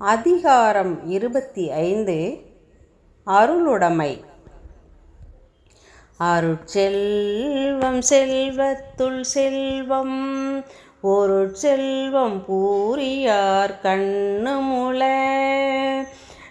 அதிகாரம் இருபத்தி ஐந்து. அருளுடைமை. அருட்செல்வம் செல்வத்துள் செல்வம் பொருட்செல்வம் பூரியார் கண்ணு முள.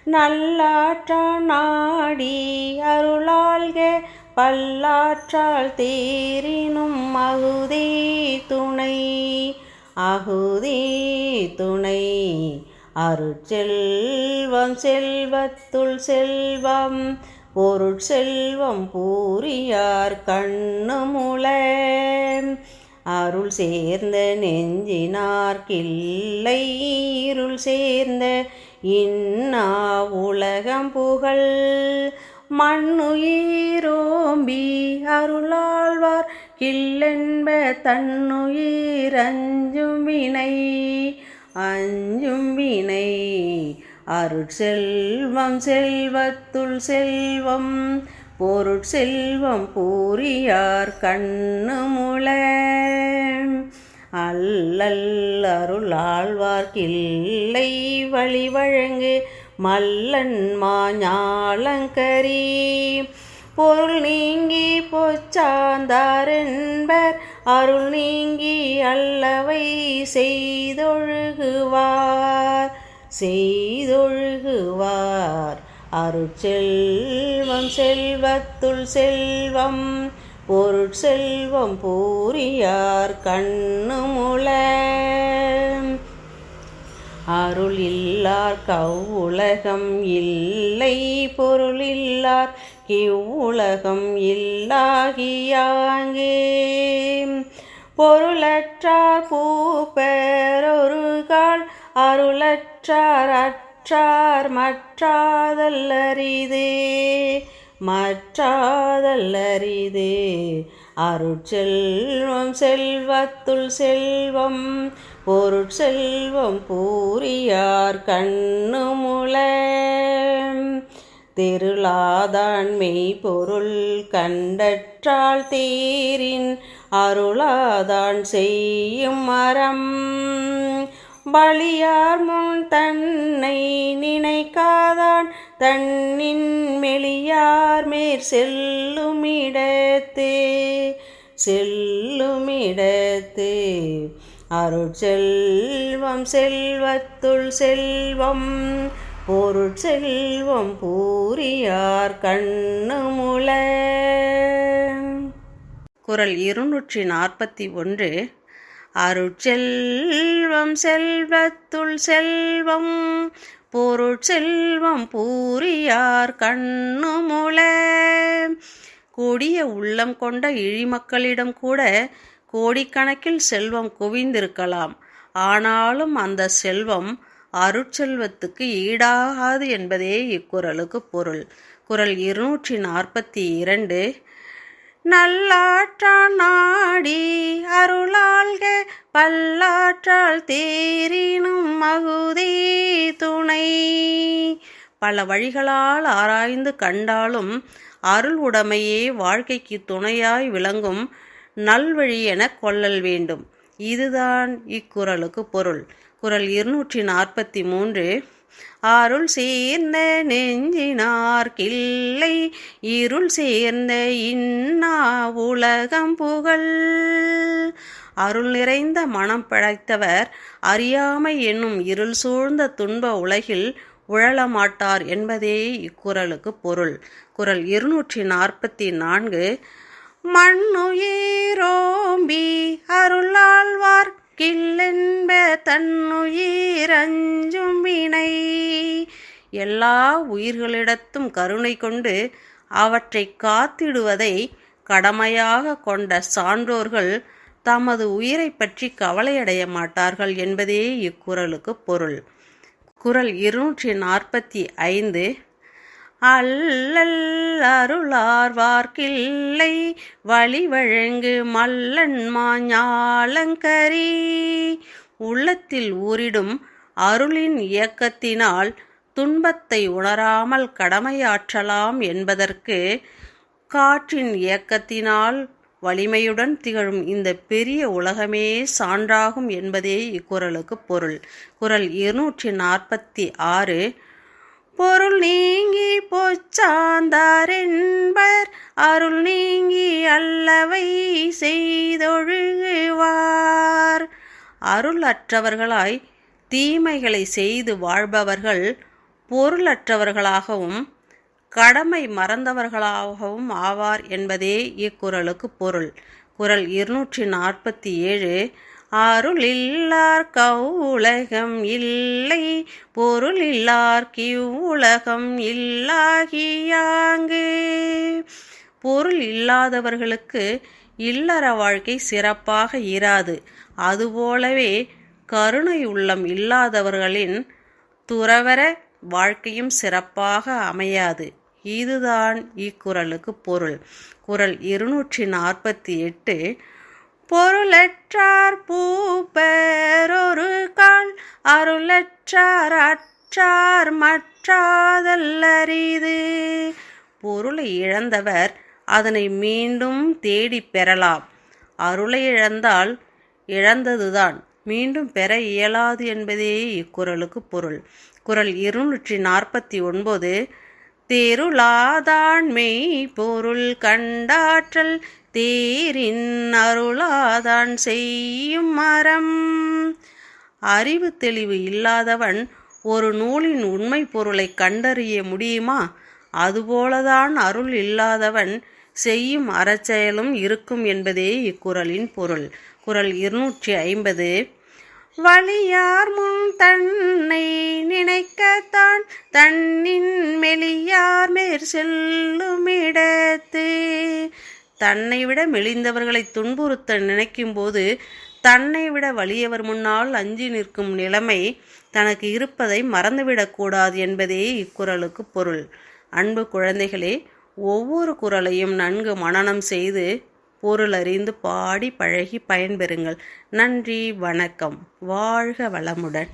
நல்லாற்றா நாடி அருளாள்க பல்லாற்றால் தேரினும் அகுதே துணை. அகுதே துணை அருட்செல்வம் செல்வத்துள் செல்வம் பொருட்செல்வம் பூரியார் கண்ணு அருள் சேர்ந்த நெஞ்சினார்க்கில்லை இருள் சேர்ந்த இன்னா உலகம் புகழ். மண்ணுயிரோம்பி அருளாழ்வார் கில்லென்ப தன்னுயிரஞ்சும் வினை. அஞ்சும் வினை அருட்செல்வம் செல்வத்துள் செல்வம் பொருட்செல்வம் பூரியார் கண்ணு முள அல்லல் அருளாழ்வார்க்கில்லை வழி வழங்கு மல்லன் மாஞாலங்கரி. பொருள் நீங்கி பொச்சாந்தார் என்பர் அருள் நீங்கி அல்லவை செய்தொழுகுவார் செய்தொழுகுவார். அருட்செல்வம் செல்வத்துள் செல்வம் பொருட்செல்வம் பூரியார் கண்ணுமுள. அருள் இல்லார் கவ்வுலகம் இல்லை பொருள் இல்லார் இவ்வுலகம் இல்லாகியாங்கே. பொருளற்றார் பூப்பெறொரு கால் அருளற்றார் அற்றார் மற்றாதல்லரிதே. மற்றாதல்லரிதே. அருட்செல்வம் செல்வத்துள் செல்வம் பொருட்செல்வம் பூரியார் கண்ணு திருளாதான் திருளாதான் மெய்ப்பொருள் கண்டற்றால் தேரின் அருளாதான் செய்யும் மரம் பலியார் முன் தன்னை நினைக்காதான் தன்னின் மெளியார் மேற் செல்லுமிடத்தே செல்லுமிடத்தே அருட்செல்வம் செல்வத்துள் செல்வம் பொருட்செல்வம் பூரியார் கண்ணு முள குரல் இருநூற்றி நாற்பத்தி ஒன்று. அருட்செல்வம் செல்வத்துள் செல்வம் பொருட்செல்வம் பூரியார் கண்ணு முள கொடிய உள்ளம் கொண்ட இழிமக்களிடம் கூட கோடிக்கணக்கில் செல்வம் குவிந்திருக்கலாம். ஆனாலும் அந்த செல்வம் அருட்செல்வத்துக்கு ஈடாகாது என்பதே இக்குறளுக்கு பொருள். குரல் இருநூற்றி நாற்பத்தி இரண்டு நல்லாற்றான் நாடி அருளாள்க பல்லாற்றால் தேரினும் மகுதி துணை. பல வழிகளால் ஆராய்ந்து கண்டாலும் அருள் உடைமையே வாழ்க்கைக்கு துணையாய் விளங்கும் நல்வழி என கொள்ளல் வேண்டும். இதுதான் இக்குறளுக்கு பொருள். குரல் இருநூற்றி நாற்பத்தி மூன்று அருள் சேர்ந்த நெஞ்சினார்க்கில்லை இருள் சேர்ந்த இன்னா உலகம் புகழ். அருள் நிறைந்த மனம் படைத்தவர் அறியாமை என்னும் இருள் சூழ்ந்த துன்ப உலகில் உழலமாட்டார் என்பதே இக்குறளுக்கு பொருள். குரல் இருநூற்றி நாற்பத்தி நான்கு மண்ணுயிரோம்பி அருளாழ்வார் கில்லென்ப தன்னுயிர் அஞ்சும் வினை. எல்லா உயிர்களிடத்தும் கருணை கொண்டு அவற்றை காத்திடுவதை கடமையாக கொண்ட சான்றோர்கள் தமது உயிரை பற்றி கவலையடைய மாட்டார்கள் என்பதே இக்குறளுக்கு பொருள். குரல் இருநூற்றி நாற்பத்தி ஐந்து அல்லல் அருளார்வார்க்கில்லை. வழி வழங்கு மல்லன் மாஞாலங்கரி. உள்ளத்தில் ஊரிடும் அருளின் இயக்கத்தினால் துன்பத்தை உணராமல் கடமையாற்றலாம் என்பதற்கு காற்றின் இயக்கத்தினால் வலிமையுடன் திகழும் இந்த பெரிய உலகமே சான்றாகும் என்பதே இக்குறளுக்கு பொருள். குறள் இருநூற்றி நாற்பத்தி ஆறு பொருள் நீங்கி பொச்சாந்தார் என்பர் அருள் நீங்கி அல்லவை செய்தொழுகுவார். அருளற்றவர்களாய் தீமைகளை செய்து வாழ்பவர்கள் பொருளற்றவர்களாகவும் கடமை மறந்தவர்களாகவும் ஆவார் என்பதே இக்குறளுக்கு பொருள். குரல் இருநூற்றி நாற்பத்தி ஏழு அருள் இல்லார் கவுலகம் இல்லை பொருள் இல்லார் கிவ்வுலகம் இல்லாகியாங்கு. பொருள் இல்லாதவர்களுக்கு இல்லற வாழ்க்கை சிறப்பாக இராது. அதுபோலவே கருணை உள்ளம் இல்லாதவர்களின் துறவர வாழ்க்கையும் சிறப்பாக அமையாது. இதுதான் இக்குறளுக்கு பொருள். குறள் இருநூற்றி நாற்பத்தி எட்டு பொருளற்றார் பூப்பெரொரு கால் அருளற்றார் அற்றார் மற்றாதல்லரிது. பொருளை இழந்தவர் அதனை மீண்டும் தேடி பெறலாம். அருளை இழந்தால் இழந்ததுதான் மீண்டும் பெற இயலாது என்பதே இக்குறளுக்கு பொருள். குறள் இருநூற்றி நாற்பத்தி ஒன்பது தேருளாதாண்மை பொருள் கண்டாற்றல் தேரின் அருளாதான் செய்யும் மரம். அறிவு தெளிவு இல்லாதவன் ஒரு நூலின் உண்மை பொருளை கண்டறிய முடியுமா? அதுபோலதான் அருள் இல்லாதவன் செய்யும் அறச்செயலும் இருக்கும் என்பதே இக்குறளின் பொருள். குறள் இருநூற்றி ஐம்பது. வழியார் முன் தன்னை நினைக்கத்தான் தன்னின் மெலியார் மேற் செல்லுமிடத்து தன்னை விட மெலிந்தவர்களை துன்புறுத்த நினைக்கும்போது தன்னை விட வலியவர் முன்னால் அஞ்சி நிற்கும் நிலைமை தனக்கு இருப்பதை மறந்துவிடக்கூடாது என்பதே இக்குறளுக்கு பொருள். அன்பு குழந்தைகளே ஒவ்வொரு குரலையும் நன்கு மனனம் செய்து பொருள் அறிந்து பாடி பழகி பயன்பெறுங்கள். நன்றி வணக்கம். வாழ்க வளமுடன்.